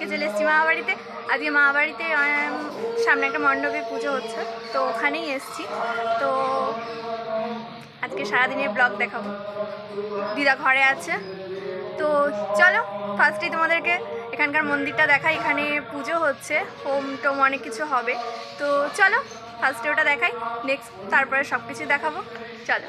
আজকে চলে এসেছি মামা বাড়িতে আজকে মামা বাড়িতে সামনে একটা মণ্ডপে পুজো হচ্ছে, তো ওখানেই এসেছি। তো আজকে সারাদিনের ব্লগ দেখাবো। দিদা ঘরে আছে। তো চলো ফার্স্টেই তোমাদেরকে এখানকার মন্দিরটা দেখাই। এখানে পুজো হচ্ছে, হোম টোম অনেক কিছু হবে। তো চলো ফার্স্টে ওটা দেখাই নেক্সট তারপরে সব কিছু দেখাবো। চলো।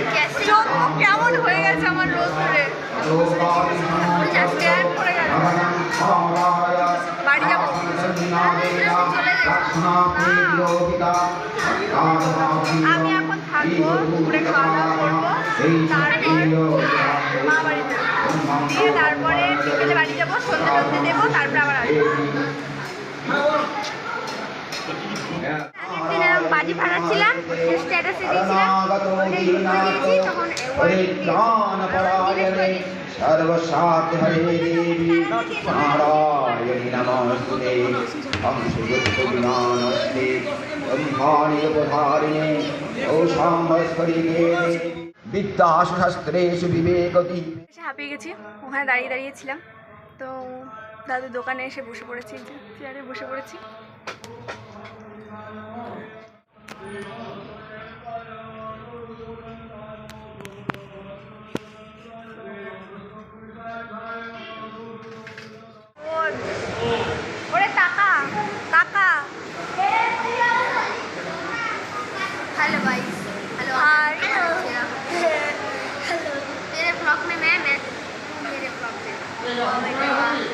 ওকে কেমন হয়ে গেছে বাড়ি যাব। আমি এখন থাকব, ঘুরে খাওয়া দিয়ে তারপরে বিকেলে বাড়ি যাব, সন্ধ্যে সন্ধ্যে দেবো, তারপরে আবার আসব। বাজি ফাটাচ্ছিলাম স্ট্যাটাসে দিয়েছিলাম ওটা ইউজ করে দিয়েছি তখন পরায়ণে হরে দেবী নারায়ণী নমস্তে হংসযুক্ত বিমানস্তে ব্রহ্মাণি উপধারিণে ঔষাম্বস্করি দেবী বিদ্যাসু বিবেকতি হাঁপিয়ে গেছি ওখানে দাঁড়িয়ে দাঁড়িয়েছিলাম তো দাদুর দোকানে এসে বসে পড়েছি চেয়ারে বসে পড়েছি ब्लॉग में मैं मैं मेरे ब्लॉग में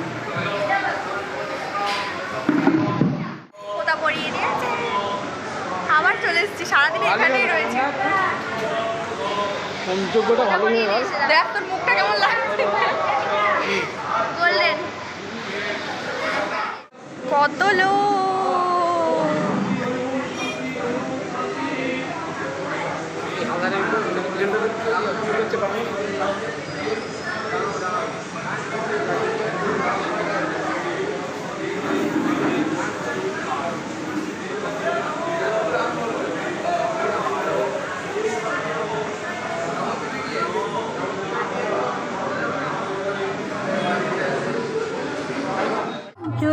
সারাদিন এখানেই রয়েছে। সংযোগটা ভালো নিয়ে দেখ তোর মুখটা কেমন লাগছে। বললেন। কত লোক?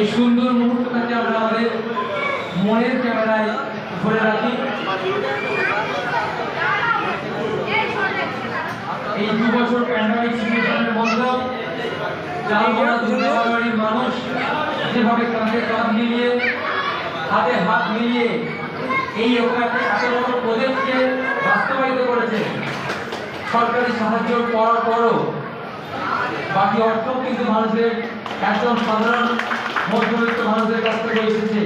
এই সুন্দর মুহূর্তটাকে আমরা আমাদের মনের ক্যামেরায় ধরে রাখি। এই দু বছর প্যান্ডামিক সিচুয়েশনের মধ্যেও চালমোড়া দুর্গাবাড়ির মানুষ যেভাবে কাঁধে কাঁধ মিলিয়ে, হাতে হাত মিলিয়ে এই ওখানে এত বড় প্রজেক্টকে বাস্তবায়িত করেছে, সরকারি সাহায্য করার পরও বাকি অর্থ কিন্তু মানুষের একজন সাধারণ মধ্যবিত্ত মানুষের কাছ থেকে এসেছে।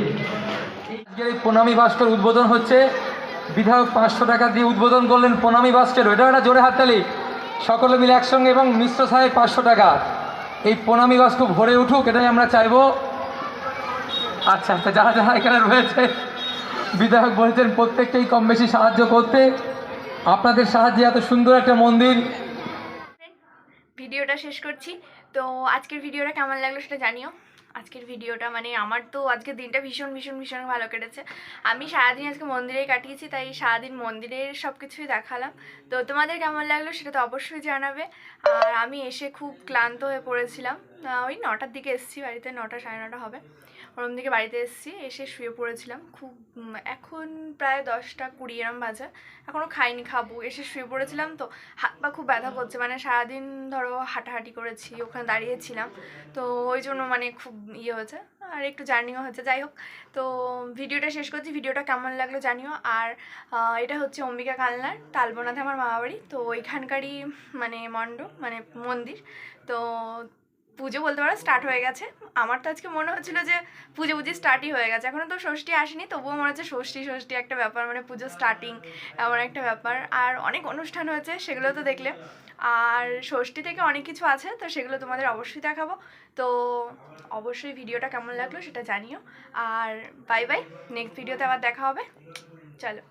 আজকের এই প্রণামী ভাস্কর উদ্বোধন হচ্ছে। বিধায়ক পাঁচশো টাকা দিয়ে উদ্বোধন করলেন প্রণামী ভাস্কর এটা একটা জোরে হাততালি। সকলে মিলে একসঙ্গে এবং মিশ্র সাহেব পাঁচশো টাকা। এই প্রণামী বাস্ক ভরে উঠুক এটাই আমরা চাইব। আচ্ছা আচ্ছা যারা যারা এখানে রয়েছে বিধায়ক বলেছেন প্রত্যেককেই কম বেশি সাহায্য করতে। আপনাদের সাহায্যে এত সুন্দর একটা মন্দির। ভিডিওটা শেষ করছি। তো আজকের ভিডিওটা কেমন লাগল সেটা জানিও। আজকের ভিডিওটা মানে আমার তো আজকের দিনটা ভীষণ ভীষণ ভীষণ ভালো কেটেছে। আমি সারাদিন আজকে মন্দিরেই কাটিয়েছি, তাই সারাদিন মন্দিরের সব কিছুই দেখালাম। তো তোমাদের কেমন লাগল সেটা তো অবশ্যই জানাবে। আর আমি এসে খুব ক্লান্ত হয়ে পড়েছিলাম। ওই নটার দিকে এসেছি, বাড়িতে নটা, সাড়ে নটা হবে। ওরম দিকে বাড়িতে এসেছি, এসে শুয়ে পড়েছিলাম। খুব এখন প্রায় দশটা কুড়ি এরম বাজে। এখনও খাইনি, খাব। এসে শুয়ে পড়েছিলাম তো হাত পা খুব ব্যথা করছে। মানে সারাদিন ধরো হাঁটাহাঁটি করেছি, ওখানে দাঁড়িয়েছিলাম। তো ওই জন্য মানে খুব ইয়ে হয়েছে। আর একটু জার্নিও হচ্ছে যাই হোক। তো ভিডিওটা শেষ করছি। ভিডিওটা কেমন লাগল জানিও। আর এটা হচ্ছে অম্বিকা কালনার, তালবনাতে আমার মামাবাড়ি। তো ওইখানকারই মানে মণ্ডপ মানে মন্দির। তো পুজো বলতে পারো স্টার্ট হয়ে গেছে। আমার তো আজকে মনে হচ্ছিল যে পুজো পুজো স্টার্টই হয়ে গেছে। এখনও তো ষষ্ঠী আসেনি, তবুও মনে হচ্ছে ষষ্ঠী ষষ্ঠী একটা ব্যাপার মানে পুজো স্টার্টিং এমন একটা ব্যাপার। আর অনেক অনুষ্ঠান হয়েছে, সেগুলো তো দেখলে। আর ষষ্ঠী থেকে অনেক কিছু আছে, তো সেগুলো তোমাদের অবশ্যই দেখাবো। তো অবশ্যই ভিডিওটা কেমন লাগল সেটা জানিও। আর বাই বাই নেক্সট ভিডিওতে আবার দেখা হবে। চলো।